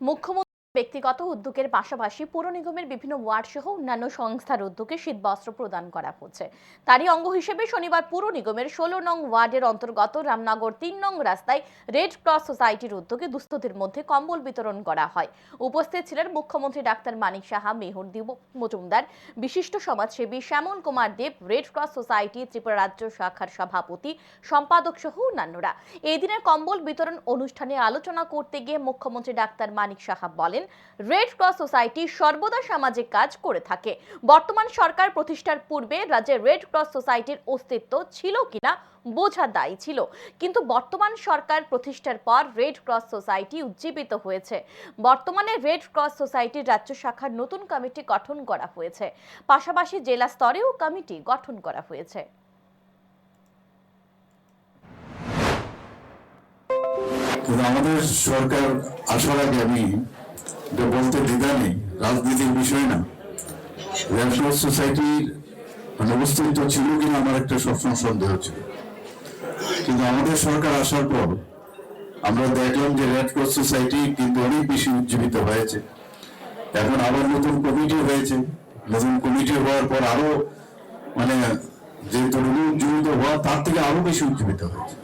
মুখ্যমন্ত্রী ব্যক্তিগত উদ্যোগের পাশাপাশি পৌর নিগমের বিভিন্ন ওয়ার্ড সহ অন্যান্য সংস্থার উদ্যোগে শীতবস্ত্র প্রদান করা হচ্ছে। তারই অঙ্গ হিসেবে শনিবার পৌর নিগমের ষোলো নং ওয়ার্ডের অন্তর্গত রামনগর তিন নং রাস্তায় রেড ক্রস সোসাইটির উদ্যোগে দুস্থদের মধ্যে কম্বল বিতরণ করা হয়। উপস্থিত ছিলেন মুখ্যমন্ত্রী ডাক্তার মানিক সাহা মেহরদীপ মজুমদার, বিশিষ্ট সমাজসেবী Shyamal Kumar Deb Red Cross Society Tripura রাজ্য শাখার সভাপতি, সম্পাদক সহ অন্যান্যরা। এই দিনের কম্বল বিতরণ অনুষ্ঠানে আলোচনা করতে গিয়ে মুখ্যমন্ত্রী ডাক্তার মানিক সাহা বলেন রেড ক্রস সোসাইটি সর্বদা সামাজিক কাজ করে থাকে। বর্তমান সরকার প্রতিষ্ঠার পূর্বে রাজ্যে রেড ক্রস সোসাইটির অস্তিত্ব ছিল কিনা বোঝা দায়ী ছিল। কিন্তু বর্তমান সরকার প্রতিষ্ঠার পর রেড ক্রস সোসাইটি উজ্জীবিত হয়েছে। বর্তমানে রেড ক্রস সোসাইটির রাজ্য শাখার নতুন কমিটি গঠন করা হয়েছে। পাশাপাশি জেলা স্তরেও কমিটি গঠন করা হয়েছে। আমাদের সরকার আসার আগে আমি এটা বলতে দ্বিধা নেই, রাজনীতির বিষয় না। ক্রস সোসাইটির অস্তিত্ব ছিল কিনা আমার একটা সবসময় সন্দেহ ছিল। কিন্তু আমাদের সরকার আসার পর আমরা দেখলাম যে রেড ক্রস সোসাইটি কিন্তু অনেক বেশি উজ্জীবিত হয়েছে। এখন আবার নতুন কমিটি হয়েছে। নতুন কমিটি হওয়ার পর আরও মানে যে তরুণ উজ্জীবিত হওয়া, তার থেকে আরও বেশি উজ্জীবিত হয়েছে।